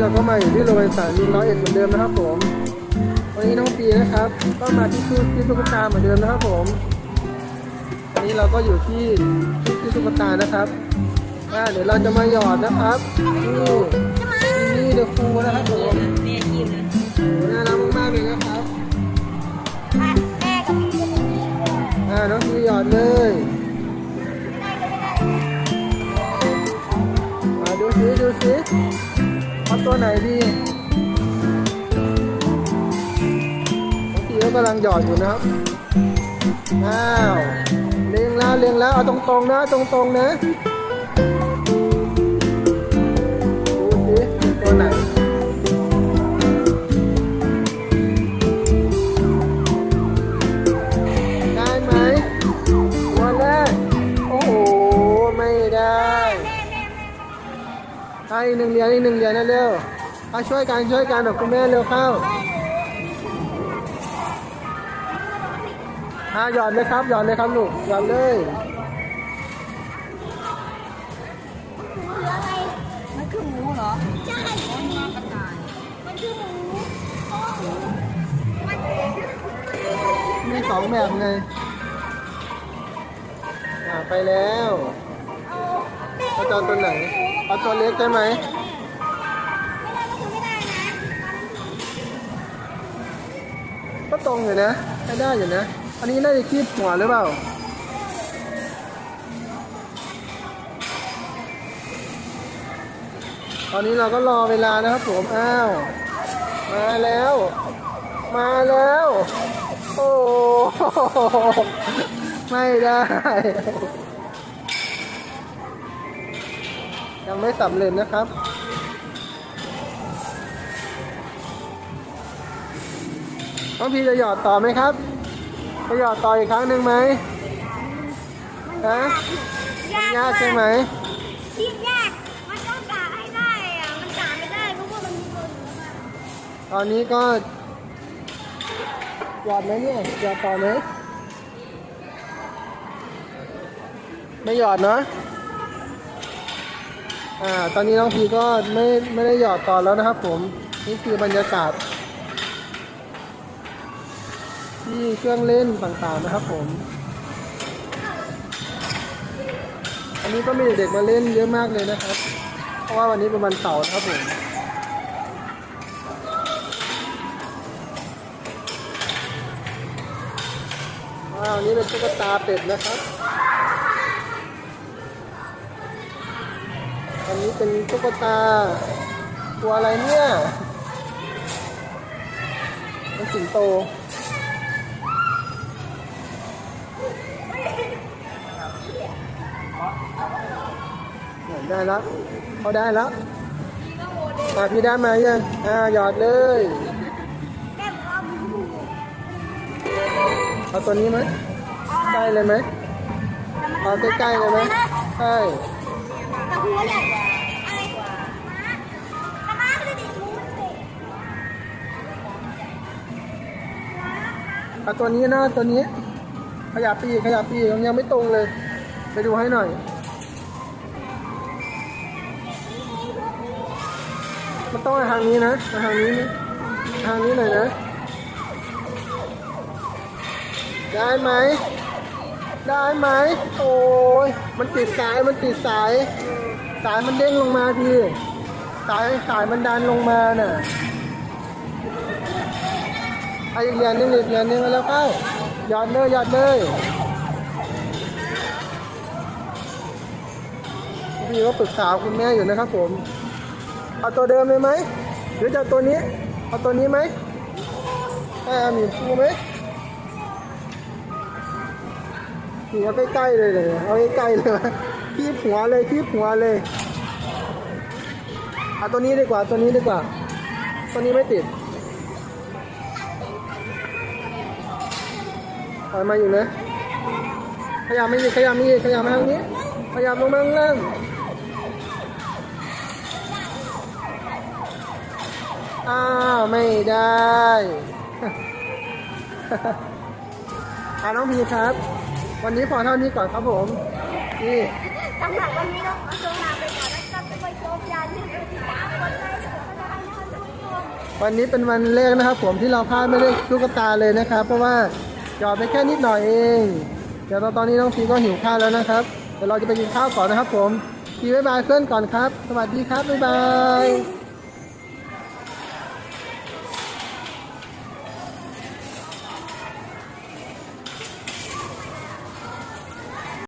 เราก็มาอยู่ที่โรงพยาบาลมินร้อยเอ็ดเหมือนเดิมนะครับผม วันนี้น้องปีนะครับ ก็มาที่ตู้ที่ตุ๊กตาเหมือนเดิมนะครับผม วันนี้เราก็อยู่ที่ที่ที่ตุ๊กตานะครับอ่าเดี๋ยวเราจะมาหยอดนะครับนี่นี่เดอะฟูนะครับผมน่ารักมากๆเลยนะครับอ่าน้องปีหยอดเลยมาดูสิดูสิ ตัวไหนดีน้องปีก็กำลังหยอดอยู่นะครับ อ้าว เลียงแล้วเลียงแล้ว เอาตรงๆนะ ตรงๆนะ อาอีกหนึ่งเหรียญอีกหนึ่งเหรียญนะเร็วเอาช่วยกันช่วยกันแบบคุณแม่เร็วเข้าอ่าหยอดเลยครับหยอดเลยครับลูกหยอดเลยมันคือหมูเหรอ ใช่มันมากระต่ายมันคือหมูเพราะว่าหมูมันมีสองแบบไงอ่าไปแล้วเอาแม่ เอาจอตัวไหนเอาตัวเล็กได้ไหมไม่ได้ก็คือไม่ได้นะก็ตรงอยู่นะไม่ได้อยู่นะ อันนี้น่าจะคีบหัวหรือเปล่าตอนนี้เราก็รอเวลานะครับผม อ้าว มาแล้ว มาแล้ว โอ้โหไม่ได้ ยังไม่สำเร็จนะครับน้องพีจะหยอดต่อไหมครับ จะหยอดต่ออีกครั้งหนึ่งไหมฮะมันยากใช่ไหมที่ยาก มันต้องกะให้ได้อะมันกะไม่ได้เพราะว่ามันมีตัวอยู่แล้วอะตอนนี้ก็หยอดไหมเนี่ยหยอดต่อไหมไม่หยอดเนาะ อ่าตอนนี้น้องพีก็ไม่ไม่ได้หยอดต่อแล้วนะครับผมนี่คือบรรยากาศ ที่เครื่องเล่นต่างๆนะครับผม อันนี้ก็มีเด็กๆมาเล่นเยอะมากเลยนะครับ เพราะว่าวันนี้เป็นวันเสาร์นะครับผมว้าวนี่เป็นตุ๊กตาเป็ดนะครับ อันนี้เป็นตุ๊กตา ตัวอะไรเนี่ยมันสิงโตได้แล้วเขาได้แล้วมาพี่ได้มายังอ่าหยอดเลยเอาตัวนี้ไหมใกล้เลยไหมเอาใกล้ๆเลยไหมใช่ ต่หัวใหญ่อะไรกว่าม้าม้าไม่ได้ติดหมูสิเอาตัวนี้นะตัวนี้ ขยับปีกขยับปีกมันยังไม่ตรงเลย ไปดูให้หน่อย มันต้องมาทางนี้นะมาทางนี้นะทางนี้หน่อยนะ ได้ไหม ได้ไหม โอ้ย มันติดสาย มันติดสาย สายมันเด้งลงมาพี่ สายสายมันดันลงมาน่ะเอาอีกเหรียญนึงอีกเหรียญหนึงแล้วเข้าหยอดเลยหยอดเลยพี่ก็ปรึกษาคุณแม่อยู่นะครับผม เอาตัวเดิมเลยไหมหรือจะตัวนี้ เอาตัวนี้ไหมให้อาหมีฟูไหมหัวใกล้ๆเลยเลยเอาใกล้ๆเลย คีบหัวเลยคีบหัวเลยเอาตัวนี้ดีกว่าตัวนี้ดีกว่า ตัวนี้ไม่ติดถอยมาอยู่นะขยับไม่อีกขยับไม่อีกขยับมาทางนี้ขยับลงมาข้างล่างอ้าวไม่ได้อ่าน้องพีครับ วันนี้พอเท่านี้ก่อนครับผม นี่ สำหรับวันนี้น้องขอตัวลาไปก่อนแล้วก็ไปชมยานที่สามคนเลยวันนี้เป็นวันแรกนะครับ ผมที่เราพลาดไม่ได้ตุ๊กตาเลยนะครับ เพราะว่าหยอดไปแค่นิดหน่อยเอง เดี๋ยวตอนนี้น้องพีก็หิวข้าวแล้วนะครับเดี๋ยวเราจะไปกินข้าวก่อนนะครับ ผมพีบ๊ายบายเพื่อนก่อนครับ สวัสดีครับบ๊ายบาย